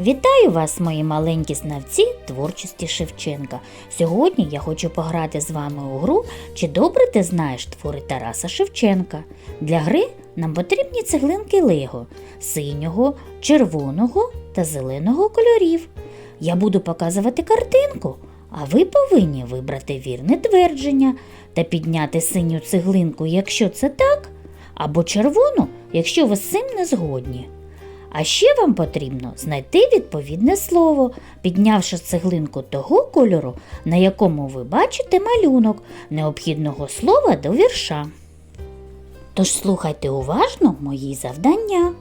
Вітаю вас, мої маленькі знавці творчості Шевченка. Сьогодні я хочу пограти з вами у гру Чи добре ти знаєш твори Тараса Шевченка. Для гри нам потрібні цеглинки Лего синього, червоного та зеленого кольорів. Я буду показувати картинку, а ви повинні вибрати вірне твердження та підняти синю цеглинку, якщо це так, або червону, якщо ви з цим не згодні. А ще вам потрібно знайти відповідне слово, піднявши цеглинку того кольору, на якому ви бачите малюнок необхідного слова до вірша. Тож слухайте уважно мої завдання.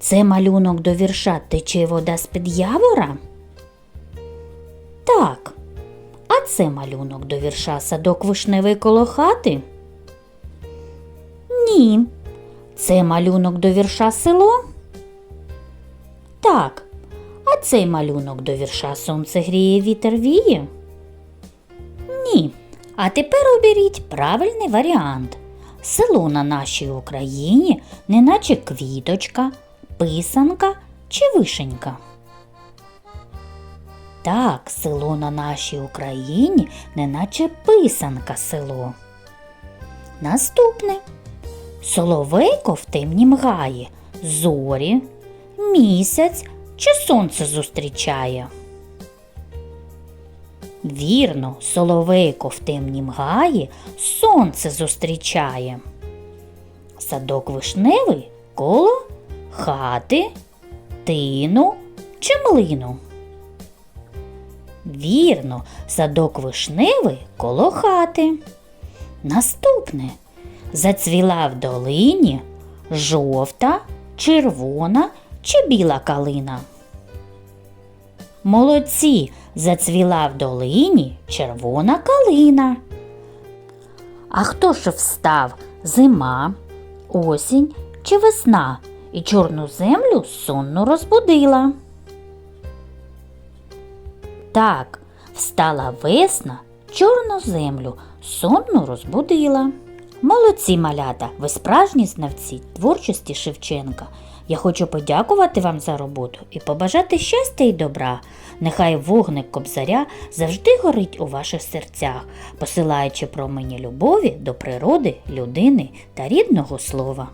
Це малюнок до вірша тече вода з-під явора? Так. А це малюнок до вірша садок вишневий коло хати? Ні. Це малюнок до вірша село? Так. А цей малюнок до вірша сонце гріє вітер віє? Ні. А тепер оберіть правильний варіант. Село на нашій Україні, неначе квіточка, писанка чи вишенька. Так, село на нашій Україні, неначе писанка село. Наступне. Соловейко в темнім гаї, зорі, місяць чи сонце зустрічає? Вірно, соловейко в темнім гаї сонце зустрічає. Садок вишневий коло хати, тину чи млину. Вірно, садок вишневий коло хати. Наступне зацвіла в долині жовта, червона чи біла калина. Молодці, зацвіла в долині червона калина. А хто ж встав зима, осінь чи весна і чорну землю сонно розбудила? Так, встала весна, чорну землю сонно розбудила. Молодці малята, ви справжні знавці творчості Шевченка. Я хочу подякувати вам за роботу і побажати щастя і добра. Нехай вогник кобзаря завжди горить у ваших серцях, посилаючи промені любові до природи, людини та рідного слова.